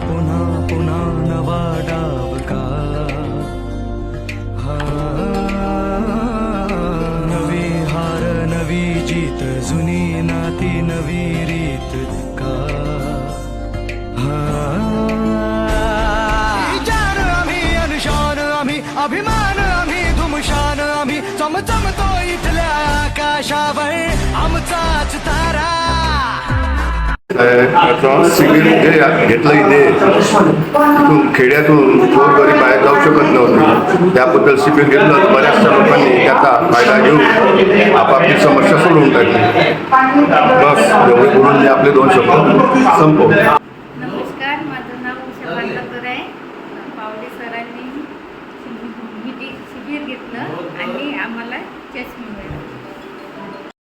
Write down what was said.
पुन्हा पुन्हा नवा डाव का हा। नवी हार नवी जीत जुनी नाती नवी रीत का। हा। आम्ही अनुशान आम्ही अभिमान आम्ही धुमशान आम्ही चमचमतो इथल्या आकाशावर. आमचाच ता शिबिर जे घेतलं इथे तिथून खेड्यातून गरीब बाहेर जाऊ शकत नव्हती. त्याबद्दल सिव्हिल घेतलं बऱ्याचशा लोकांनी त्याचा फायदा घेऊन आपापली समस्या सोडवून टाकली. बस एवढे बोलून मी आपले दोन शब्द संपव आणि आम्हाला चष्मा मिळाला.